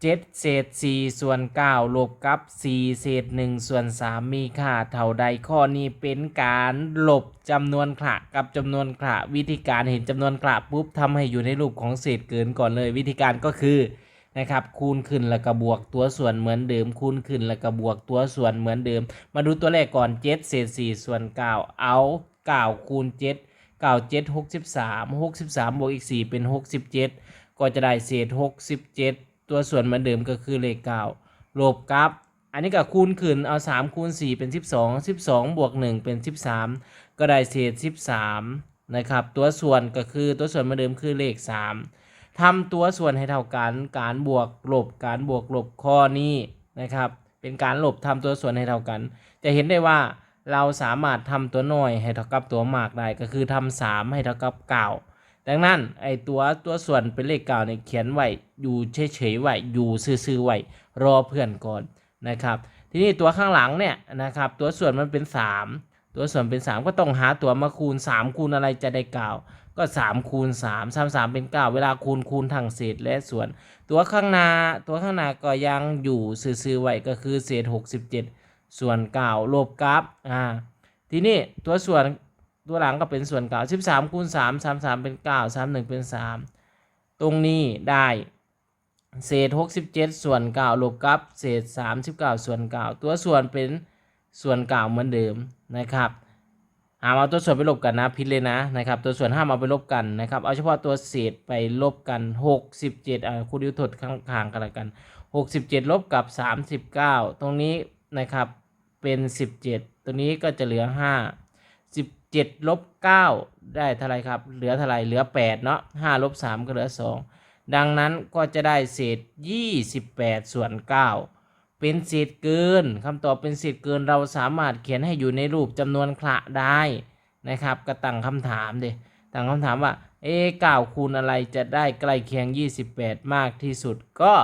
7 เศษ 4 ส่วน 9 ลบกับ 4 เศษ 1 ส่วน 3 มีค่าเท่าใดข้อนี้เป็นการลบจำนวนขระกับจำนวนขระวิธีการเห็นจำนวนขระปุ๊บทำให้อยู่ในรูปของเศษเกินก่อนเลย วิธีการก็คือนะครับคูณขึ้นแล้วก็บวกตัวส่วนเหมือนเดิม คูณขึ้นแล้วก็บวกตัวส่วนเหมือนเดิม มาดูตัวแรกก่อน 7 เศษ 4 ส่วน 9 เอา9คูณ 7 9 7 63 63บวกอีก 4 เป็น 67 ก็จะได้เศษ 67 ตัวส่วนเหมือนเดิมก็คือเลข9ลบกับอันนี้ก็คูณขึ้นเอา3คูณ4เป็น 12 12 บวก 1 เป็น 13 ก็ได้เศษ 13 นะครับ ตัวส่วนก็คือตัวส่วนมือนเดิมคือเลข 3ทำตัวส่วนให้เท่ากันการบวกลบการบวกลบข้อนี้นะครับ เป็นการลบทำตัวส่วนให้เท่ากัน จะเห็นได้ว่าเราสามารถทำตัวน้อยให้เท่ากับตัวมากได้ก็คือทำ3ให้เท่ากับ9 ดังนั้นไอตัวตัวส่วนเป็นเลขเก่าเนี่ยเขียนไว้อยู่เฉยๆไว้อยู่ซื่อๆไว้รอเพื่อนก่อนนะครับ ทีนี้ตัวข้างหลังเนี่ยนะครับตัวส่วนมันเป็น 3 ตัวส่วนเป็น 3 ก็ต้องหาตัวมาคูณ 3 คูณอะไรจะได้เก่าก็ 3 คูณ3 3 3 เป็น 9 เวลาคูณคูณทั้งเศษและส่วน ตัวข้างหน้าตัวข้างหน้าก็ยังอยู่ซื่อๆไว้ก็คือเศษ 67 ส่วน9ลบกับอ่าทีนี้ตัวส่วน ตัวหลังก็เป็นส่วนเก่า13คูณ3 33 เป็น 9 31 เป็น 3 ตรงนี้ได้เศษ 67 ส่วน9ลบกับเศษ 39 ส่วน9ตัวส่วนเป็นส่วนเก่าเหมือนเดิมนะครับห้ามเอาตัวส่วนไปลบกันนะพิดเลยนะนะครับตัวส่วนห้ามเอาไปลบกันนะครับเอาเฉพาะตัวเศษไปลบกัน 67อ่าคูณดิวถดข้างๆกันละกัน 67 ลบกับ 39 ตรงนี้นะครับเป็น 17ตรงนี้ก็จะเหลือ 5 17ลบ9ได้เท่าไรครับ เหลือเท่าไรเหลือ8เนาะ5ลบ3ก็เหลือ2ดังนั้นก็จะได้เศษ28ส่วน9เป็นเศษเกินคำตอบเป็นเศษเกินเราสามารถเขียนให้อยู่ในรูปจำนวนคละได้นะครับก็ตั้งคำถามเดตั้งคำถามว่าเอ๊ะ9คูณอะไรจะได้ใกล้เคียง 28 มากที่สุด ก็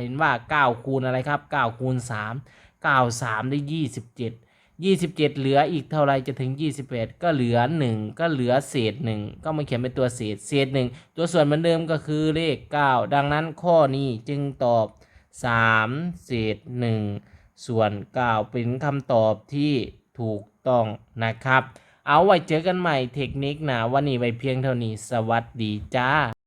เห็นว่า 9 คูณอะไรครับ 9 คูณ 3 9 3 ได้ 27 27 เหลืออีกเท่าไรจะถึง28ก็เหลือ 1 ก็เหลือเศษ 1 ก็มาเขียนเป็นตัวเศษ เศษ 1 ตัวส่วนเหมือนเดิมก็คือเลข 9 ดังนั้นข้อนี้จึงตอบ 3 เศษ 1 ส่วน 9 เป็นคำตอบที่ถูกต้องนะครับ เอาไว้เจอกันใหม่เทคนิคนะวันนี้ไว้เพียงเท่านี้สวัสดีจ้า